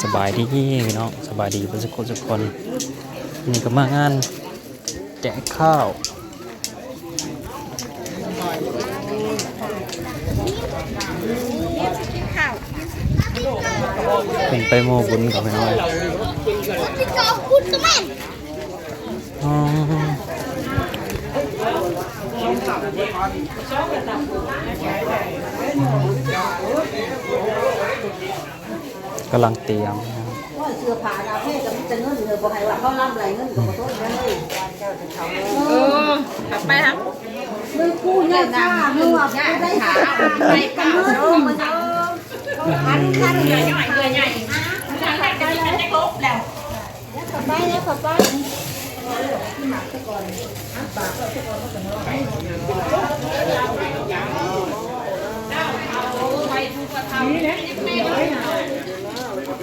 สบายดีพี่น้องสบายดีเพื่อนสักคนสักคนนี่ก็มางานแจกข้าวเป็นไปโมบุญกับพี่น้องอ๋อ กำลังเตรียมว่าเสื้อผ้าเราให้กับจะเงินเลยบอกให้ว่าเขารับไรเงินกับโทษนั่นเลยเออกลับไปครับมือกู้เนี่ยจ้ามือว่าได้ขาไปกันเงินมันเอาอันคันใหญ่ใหญ่ใหญ่ไปแล้วขับไปผู้ที่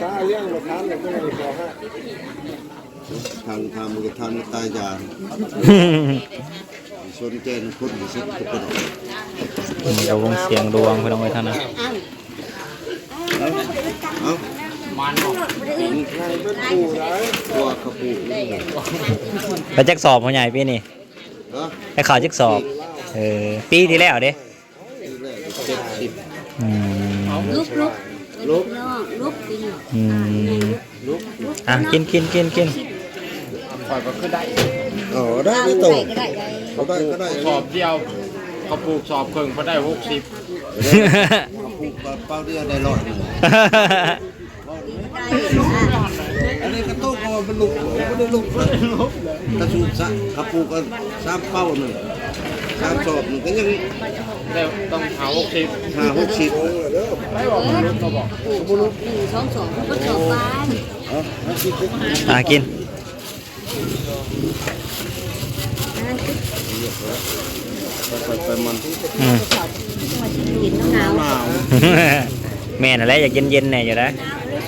สาเลี้ยงมาทานเลยก็ไม่พอฮะทางทำมันก็ทำตายยางสนใจนคนที่สุดทุกคนเดี๋ยววงเสียงดวงพี่น้องไว้ท่านนะเอ้ามันบอกใครเป็นผู้ร้ายตัวขบูนี่แหละไปแจ็คสอบพ่อใหญ่ปีนี่เนาะไปข่าวแจ็คสอบเออปีที่แล้วเด้ที่แรกเจ็ดสิบอืมลุก ลุกลุกน้องลุกกินอืมอะกินกินกินกินปล่อยก็คือได้อ๋อได้เอาไม่โตใส่ก็ได้ไงเขาได้ก็ได้สอบเดียวเขาปลูกสอบเพิ่งพอได้หกสิบเขาปลูกเป้าเดียวได้ร้อยหนึ่งอันนี้กระตุ้นก็มันลุกไม่ได้ลุกเลยกระสูบซะเขาปลูกกันสามเป้าหนึ่ง สามสอบหนึ่งก็ยังได้ต้องหาหกสิบห้าหกสิบปลูกหนึ่งสองสองก็สองบ้านอ๋อห้าสิบอะกินไปไปมันอืมกินนาวหนาวแม่น่ะแหละอยากเย็นๆแน่อยู่นะ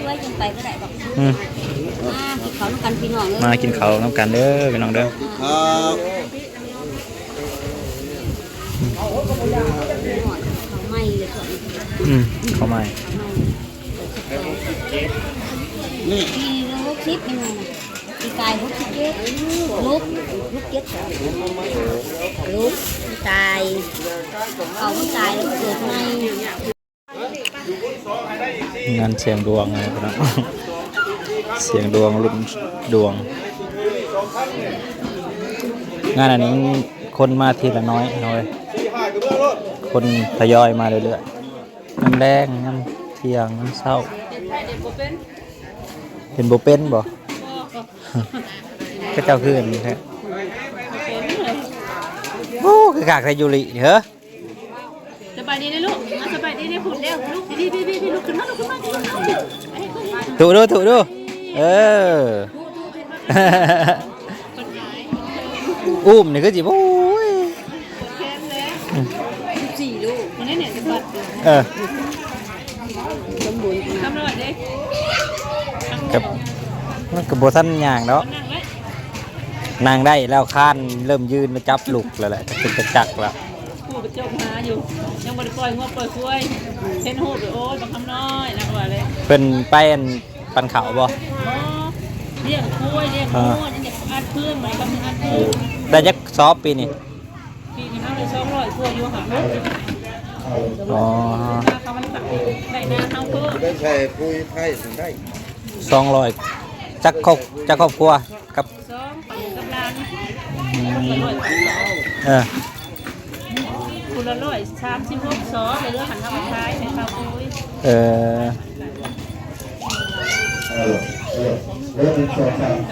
ช่วยกันไปก็ได้บอกอืมมากินข้าวกันพี่น้องเลยมากินข้าวน้ำกันเด้อพี่น้องเด้อครับ เขาไม่เลยส่วนอืมเข้ามานี่ปีลุกชิปยังไงนะปีกายลุกชิปเจ็ดลุกลุกเจ็ดลุกตายเอาตายแล้วเกิดใหม่งานเสียงดวงนะพี่น้องเสียงดวงรุ่นดวง งานอันนี้คนมาทีละน้อยน้อย คนทยอยมาเรื่อยๆน้ำแรงน้ำเที่ยงน้ำเศร้าเป็นโบเป็นบ่ก็เจ้าขึ้นแท้โอ้คือกากไทยูรินี่เหรอสบายดีนะลูกอะสบายดีนะผุดเร็วลูกพี่พี่พี่พี่ลูกขึ้นมาลูกขึ้นมาขึ้นมาขึ้นมาถูดูถูดูเอออุ้มนี่ก็จีบโอ้ย สี่ลูกวันนี้เนี่ยจะบัด เออทำอะไรเด็กกับมันกับบทันอย่างเนาะนั่งไว้นางได้แล้วข้านเริ่มยืนมาจับลูกแล้วแหละเป็นกระจักแล้วกูไปเจ้าหาอยู่ ยังบริปล่อยงวปล่อยคุ้ยเห็นหูไปโอ้ยบางคำน้อยนักว่าเลยเป็นไปอันปันเขาบ่โอ้เรียกคุ้ยเรียกงูยังเด็กอัดเพื่อนเหมือนกับอัดเพื่อนได้จักซอฟปีนี่ปีนี้เขาเลยสองร้อยคุ้ยอยู่ค่ะ อ๋อถ้าเขามันสั่งได้หน้าเท้าเพื่อได้ใส่ปุยไผ่ถึงได้สองร้อยจักครอบจักครอบครัวกับสองปันกับร้านอืมละร้อยเออคุณละร้อยสามสิบหกสองเลยเรื่องหันเข้ามาท้ายให้เขาคุยเออรา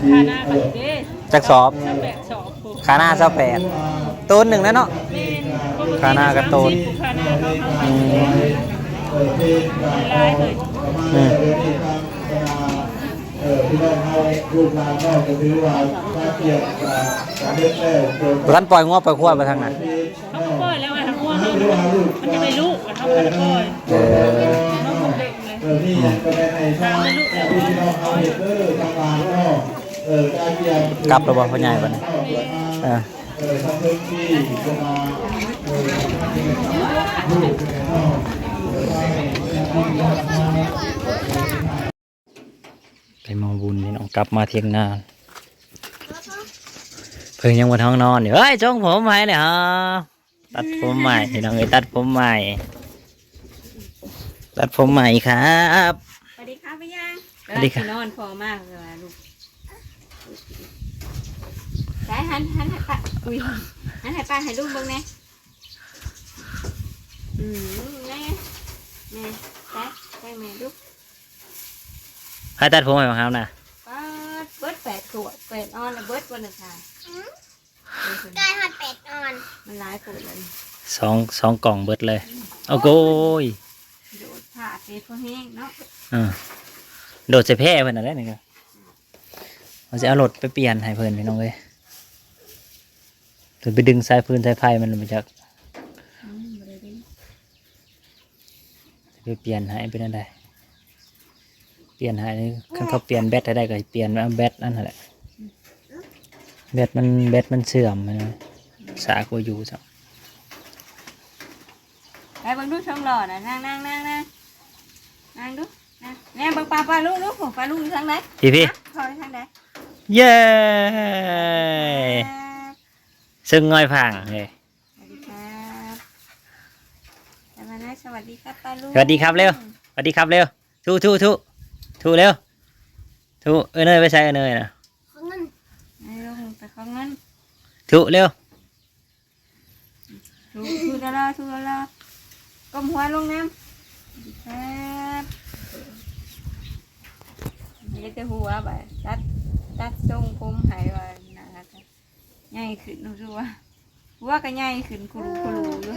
คาหน้ากันเด้จักสอบแปดสอบผูกคาหน้าเจ้าแปดตูนหนึ่งนะเนาะเมน คาหน้ากับโตนคาหน้าเขาเขาอืมลายเลยอืมเออพี่น้องเขาลูกหลานเขาก็ถือว่ามาเกียรติการเล่นแรกเกี่ยวกับร้านปล่อยงวปล่อยขั้วไปทางไหนเขาก็ปล่อยแล้วไงทั้งวัวเขามันจะไปลูกเขาก็ปล่อยเออน้องคงเด็กเลยเออนี่ยังก็ได้ในช่างพี่น้องเขาเห็นเออทางร้านก็เออการเกียรติกลับแล้วบ่พ่อใหญ่บัดนี้เออเออทำพื้นที่จะมา ไปมองบุญพี่น้องกลับมาเที่ยงนานเพิ่งยังบนห้องนอนอยู่เฮ้ยจงผมใหม่เนี่ยฮะตัดผมใหม่พี่น้องเอ้ยตัดผมใหม่ ตัดผมใหม่ครับสวัสดีค่ะพี่ยังสวัสดีค่ะนอนพอมากเลยลูกสายหันหันให้ป้าอุ้ยหันให้ป้าให้ลูกเบิ่งแน่ อืมแม่แม่สายสายแม่ลูกให้ตัดผมใหม่ของเขานะป้าเบิดแปดขวดแปดออนแล้วเบิดวันหนึ่งค่ะได้ฮอดเป็ดอ่อนมันหลายขวดเลยสองสองกล่องเบิดเลยโอ้โกยโดดผ่าเทพแห้งเนาะเออโดดใส่แพร่เพิ่นอะไรนี่ก็เราจะเอารถไปเปลี่ยนให้เพิ่นพี่น้องเอ้ยเพิ่นไปดึงสายพื้นสายไฟมันมาจาก อืมบ่ได้ดิ ไปเปลี่ยนให้เป็นอะไรเปลี่ยนให้นี่คันเขาเปลี่ยนแบตให้ได้ก็เปลี่ยนเอาแบตนั่นแหละแบตมันแบตมันเสื่อมมันสากว่าอยู่จ้ะไปเบิ่งดูช่องหล่อนะนั่งนั่งนั่งนั่งนั่งดูนั่งแม่เบิ่งปลาปลาลูกลูกปลาลูกอยู่ทางไหนพี่พี่เขาอยู่ทางไหนเย้ครับซึ่งง่อยพังเลย สวัสดีครับ สวัสดีสวัสดีครับปลาลูกสวัสดีครับเร็วสวัสดีครับเร็วทูทูทูทูเร็วทูเออเนยไปใช้เออเนยนะของเงินไอ้ลูกไปของเงินทูเร็วถูถูละละถูละละก้มหัวลงน้ำสวัสดีครับเดี๋ยวจะหัวไปตัดตัดทรงผมใหายว่านะครับใหญ่ขึ้นรู้สึกว่าหัวก็ใหญ่ขึ้นคุรูคุรูอยู่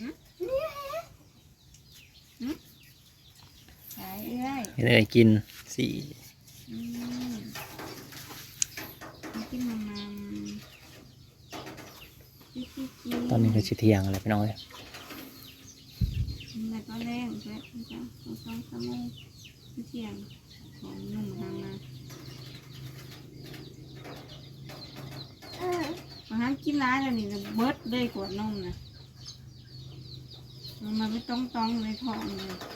อืม ใช่ เอ้ยเนยกินสี่อืมกินมันมันจิ๊กจิ๊กจิ๊กตอนนี้ก็ชิเที่ยงอะไรพี่น้องเอ้ยแล้วก็เล่นเล่นจ้ะสองสามโมงเที่ยงของหนุ่มทางมาเออมาหากินร้ายแล้วนี่นะเบิร์ดเลยขวดนมนะมันมาไม่ต้องต้องในท้องเลยแปด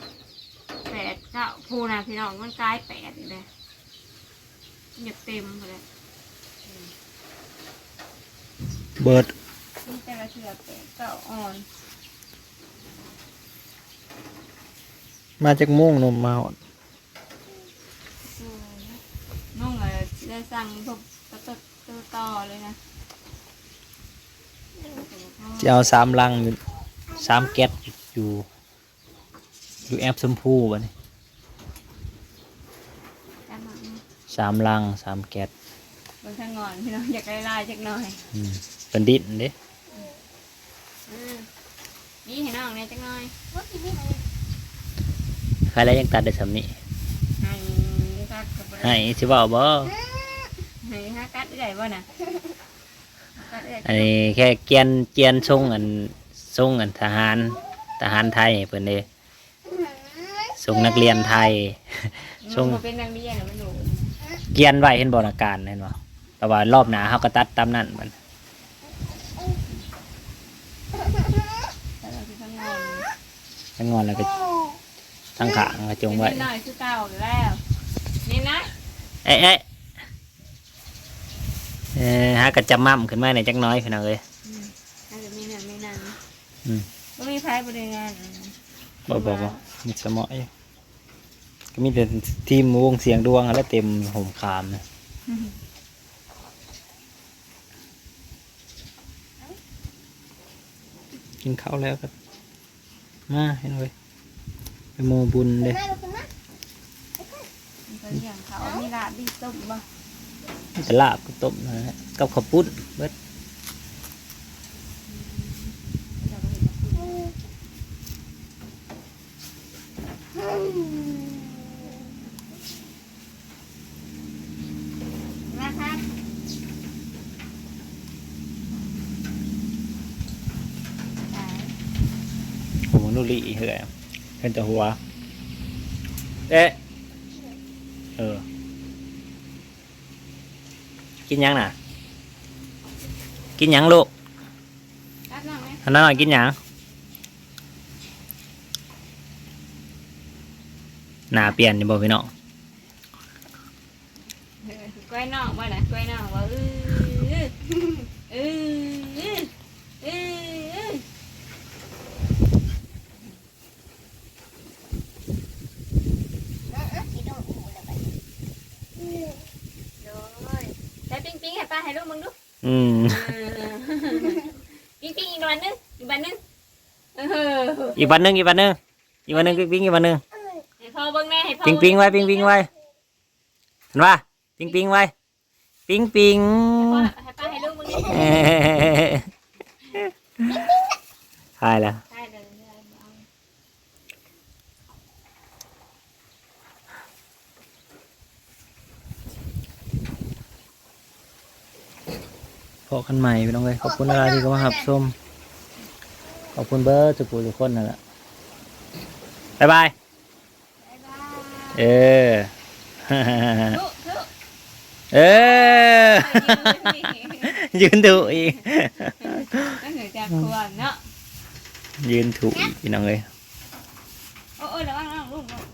เก้าพูนะพี่น้องมันกลายแปดอีกเลยมันจะเต็มเลยเบิร์ดนี่แต่ละเชือแปดเก้าอ่อน มาจากม่วงนมมาหอดน้องเลยได้สั่งพวกตะตะตะต่อเลยนะจะเอาสามลังอยู่สามแก๊สอยู่อยู่แอปชมพูบ่นี่กันหน่อยนะ สามลังสามแก๊สบนทางงอนพี่น้องอยากได้ลายจักหน่อยอืมเป็นดินเด้อืมนี่ให้น้องเนี่ยจักหน่อยว่ากินนี่ไหนใครแล้วยังตัดได้สำนี้ให้กัดกับให้สิบอกบ่ให้ฮะกัดได้บ่น่ะกัดได้อันนี้แค่เกียนเกียนทรงอันทรงอันทหารทหารไทยเพิ่นเด้ทรงนักเรียนไทยชส่งงเป็นนางเรียนน่ะมันดู เกียนไว้เห็นบรอาการเห็นบ่แต่ว่ารอบหน้าเฮาก็ตัดตามนั้นมันแต่เราที่ข้างในทั้งงอนแล้วก็ทั้งขางก็จงไว้เป็นหน่อยคือเก่าอยู่แล้วนี่นะเอ๊ะเอ๊ะเออหากระจำมั่มขึ้นมาในอยจักหน้อยพี่น้องเอ้ยน่าจะมีนั่นมีนั่นอืมก็มีไพ่บริงานบ่บอกว่ามีสมออยู่ ก็มีแต่ทีมวงเสียงดวงแล้วเต็มห่มคามนะกินข้าวแล้วครับมาให้หน่อยไปโมบุญเด้แม่ลูกคุณนะก็อย่างเขามีลาบมีต้มบ่จะลาบกับต้มนะฮะกับข้าวปุ้นเบิด นุลีเฮ้ยเห็นแต่หัวเอ๊ะเออ กินยังน่ะ กินยังลูกรับน้องไหมอันนั้นหน่อยกินยังหน้าเปลี่ยนนี่บ่พี่น้อง เออกล้วยน้องว่าไหนกล้วยน้องว่าเออเออเออเออโดยใช้ปิ้งปิ้งให้ป้าให้ลูกมึงดู อืมปิ้งปิ้งอีกวันนึงอีกวันนึงเอออีกวันหนึงอีกวันหนึงอีกวันหนึงปิ๊งปิ๊งอีกวันหนึงให้พ่อเบิ่งแน่ให้พ่อปิ๊งปิ๊งไว้ปิ๊งปิ๊งไว้เห็นป่ะปิ๊งปิ๊งไว้ปิ๊งปิ๊งพ่อให้ป้าให้ลูกมึงดิเอ้ยหายแล้ว ได้เลยเอา พอกันใหม่พี่น้องเลยขอบคุณเวลาที่เข้ามาหับชมขอบคุณเบิร์ดจุกูทุกคนนั่นแหละบ๊ายบายบ๊ายบายเออลูกลูกเออยืนถูอีกนั่นเหนือจากควรเนาะยืนถูอีกพี่น้องเลยโอ้โอ้ระวังระ